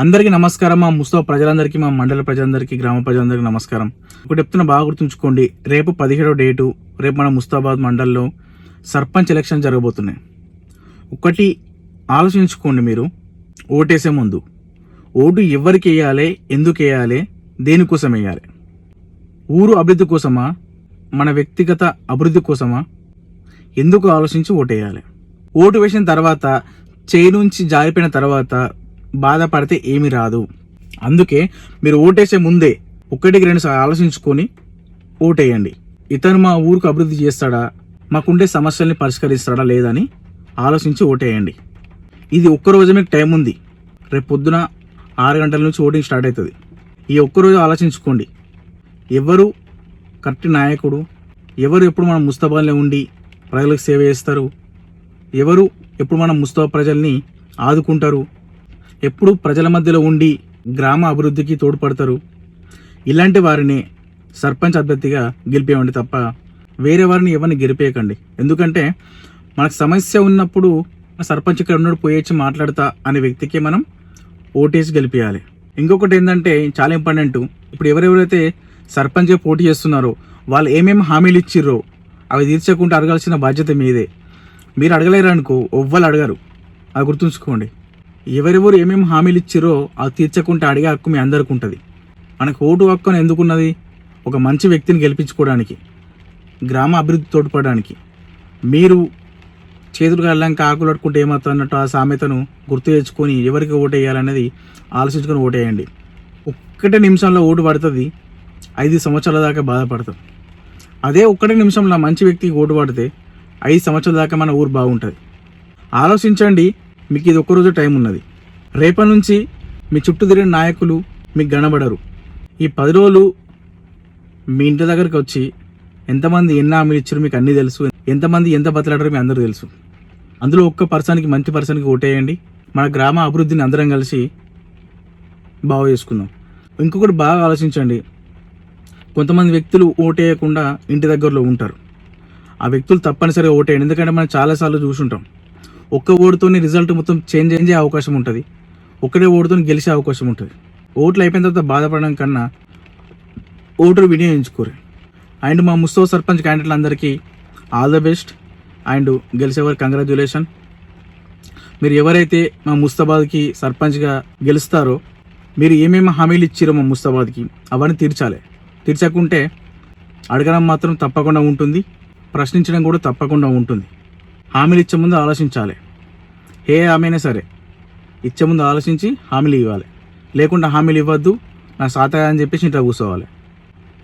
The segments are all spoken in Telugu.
అందరికీ నమస్కారం. మా ముస్తో ప్రజలందరికీ మా మండల ప్రజలందరికీ గ్రామ ప్రజలందరికీ నమస్కారం. ఒకటి చెప్తున్నా బాగా గుర్తుంచుకోండి. రేపు పదిహేడో డేటు రేపు మన ముస్తాబాద్ మండల్లో సర్పంచ్ ఎలక్షన్ జరగబోతున్నాయి. ఒకటి ఆలోచించుకోండి మీరు. ఓటేసే ముందు. ఓటు ఎవరికి వేయాలి ఎందుకు వేయాలి దేనికోసం వేయాలి? ఊరు అభివృద్ధి కోసమా? మన వ్యక్తిగత అభివృద్ధి కోసమా? ఎందుకు ఆలోచించి ఓటేయాలి ఓటు వేసిన తర్వాత చేయి నుంచి జారిపోయిన తర్వాత బాధపడితే ఏమీ రాదు. అందుకే మీరు ఓటేసే ముందే ఒకటికి రెండు సార్లు ఆలోచించుకొని ఓటేయండి. ఇతను మా ఊరికి అభివృద్ధి చేస్తాడా? మాకుండే సమస్యల్ని పరిష్కరిస్తాడా లేదని ఆలోచించి ఓటేయండి. ఇది ఒక్కరోజు మీకు టైం ఉంది. రేపు పొద్దున ఆరు గంటల నుంచి ఓటింగ్ స్టార్ట్ అవుతుంది. ఈ ఒక్కరోజు ఆలోచించుకోండి. ఎవరు కరెక్ట్ నాయకుడు? ఎవరు ఎప్పుడు మన ముస్తాబాల్లో ఉండి ప్రజలకు సేవ చేస్తారు? ఎవరు ఎప్పుడు మన ముస్తాబా ప్రజల్ని ఆదుకుంటారు? ఎప్పుడు ప్రజల మధ్యలో ఉండి గ్రామ అభివృద్ధికి తోడ్పడతారు. ఇలాంటి వారిని సర్పంచ్ అభ్యర్థిగా గెలిపేయండి తప్ప వేరే వారిని ఎవరిని గెలిపేయకండి. ఎందుకంటే మనకు సమస్య ఉన్నప్పుడు సర్పంచ్ ఇక్కడ ఉన్నాడు పోయేచ్చి మాట్లాడతా అనే వ్యక్తికి మనం ఓటేసి గెలిపేయాలి. ఇంకొకటి ఏంటంటే చాలా ఇంపార్టెంట్. ఇప్పుడు ఎవరెవరైతే సర్పంచ్గా పోటీ చేస్తున్నారో వాళ్ళు ఏమేమి హామీలు ఇచ్చిర్రో అవి తీర్చకుండా అడగాల్సిన బాధ్యత మీదే. మీరు అడగలేరు అనుకో ఎవ్వరు అడగరు. అది గుర్తుంచుకోండి. ఎవరెవరు ఏమేమి హామీలు ఇచ్చారో అది తీర్చకుంటే అడిగే హక్కు మీ అందరికి ఉంటుంది. మనకు ఓటు హక్కు ఎందుకున్నది? ఒక మంచి వ్యక్తిని గెలిపించుకోవడానికి గ్రామ అభివృద్ధి తోడ్పడడానికి. మీరు చేతులు కళ్ళంక ఆకులు అట్టుకుంటే ఏమవుతున్నట్టు ఆ సామెతను గుర్తు తెచ్చుకొని ఎవరికి ఓటు వేయాలనేది ఆలోచించుకొని ఓటేయండి. ఒక్కటే నిమిషంలో ఓటు పడుతుంది ఐదు సంవత్సరాల దాకా బాధపడతాం. అదే ఒక్కటే నిమిషంలో మంచి వ్యక్తికి ఓటు పడితే ఐదు సంవత్సరాల దాకా మన ఊరు బాగుంటుంది. ఆలోచించండి మీకు ఇది ఒక్కరోజు టైం ఉన్నది. రేపటి నుంచి మీ చుట్టూ తిరిగిన నాయకులు మీకు గనబడరు ఈ పది రోజులు మీ ఇంటి దగ్గరికి వచ్చి ఎంతమంది ఎన్ని హామీలు ఇచ్చారు మీకు అన్నీ తెలుసు. ఎంతమంది ఎంత బతలాడారో మీ అందరూ తెలుసు. అందులో ఒక్క పర్సన్కి మంచి పర్సన్కి ఓటేయండి మన గ్రామ అభివృద్ధిని అందరం కలిసి బాగు చేసుకుందాం. ఇంకొకటి బాగా ఆలోచించండి. కొంతమంది వ్యక్తులు ఓటేయకుండా ఇంటి దగ్గరలో ఉంటారు. ఆ వ్యక్తులు తప్పనిసరిగా ఓటేయండి ఎందుకంటే మనం చాలాసార్లు చూసుంటాం. ఒక్క ఓడితోనే రిజల్ట్ మొత్తం చేంజ్ అయ్యే అవకాశం ఉంటుంది. ఒక్కడే ఓటుతో గెలిచే అవకాశం ఉంటుంది. ఓట్లు అయిపోయిన తర్వాత బాధపడడం కన్నా ఓటర్ వినియోగించుకోరు. అండ్ మా ముస్తో సర్పంచ్ క్యాండిడేట్లు అందరికీ ఆల్ ద బెస్ట్. అండ్ గెలిచేవారు కంగ్రాచులేషన్. మీరు ఎవరైతే మా ముస్తాబాద్కి సర్పంచ్గా గెలుస్తారో మీరు ఏమేమి హామీలు ఇచ్చారో మా ముస్తాబాద్కి అవన్నీ తీర్చాలి. తీర్చకుంటే అడగడం మాత్రం తప్పకుండా ఉంటుంది. ప్రశ్నించడం కూడా తప్పకుండా ఉంటుంది. హామీలు ఇచ్చే ముందు ఆలోచించాలి. ఏ హామీ సరే ఇచ్చే ముందు ఆలోచించి హామీలు ఇవ్వాలి. లేకుండా హామీలు ఇవ్వద్దు నా సాతాయా అని చెప్పేసి ఇంట్లో కూర్చోవాలి.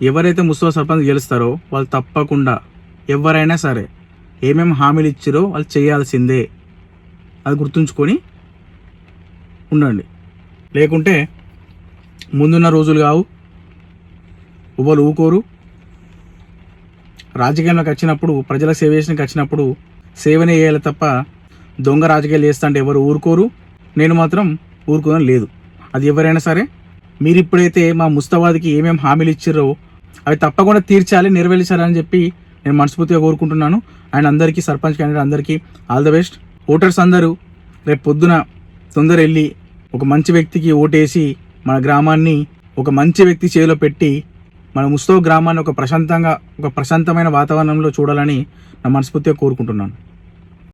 ఎవరైతే ముస్లిం సర్పంచ్ గెలుస్తారో వాళ్ళు తప్పకుండా ఎవరైనా సరే ఏమేమి హామీలు ఇచ్చారో వాళ్ళు చేయాల్సిందే. అది గుర్తుంచుకొని ఉండండి. లేకుంటే ముందున్న రోజులు కావు. ఉవ్వలు ఊకోరు. రాజకీయంలోకి వచ్చినప్పుడు ప్రజల సేవ చేసినకి వచ్చినప్పుడు సేవనే చేయాలి తప్ప దొంగ రాజకీయాలు చేస్తా అంటే ఎవరు ఊరుకోరు? నేను మాత్రం ఊరుకోవడం లేదు. అది ఎవరైనా సరే మీరు ఇప్పుడైతే మా ముస్తాబాద్కి ఏమేమి హామీలు ఇచ్చారో అవి తప్పకుండా తీర్చాలి నెరవేర్చాలని చెప్పి నేను మనస్ఫూర్తిగా కోరుకుంటున్నాను. అండ్ అందరికీ సర్పంచ్ క్యాండిడేట్ అందరికీ ఆల్ ద బెస్ట్. ఓటర్స్ అందరూ రేపు పొద్దున తొందర వెళ్ళి ఒక మంచి వ్యక్తికి ఓటేసి మన గ్రామాన్ని ఒక మంచి వ్యక్తి చేతిలో పెట్టి మన ముస్తో గ్రామాన్ని ఒక ప్రశాంతంగా ఒక ప్రశాంతమైన వాతావరణంలో చూడాలని నా మనస్ఫూర్తిగా కోరుకుంటున్నాను.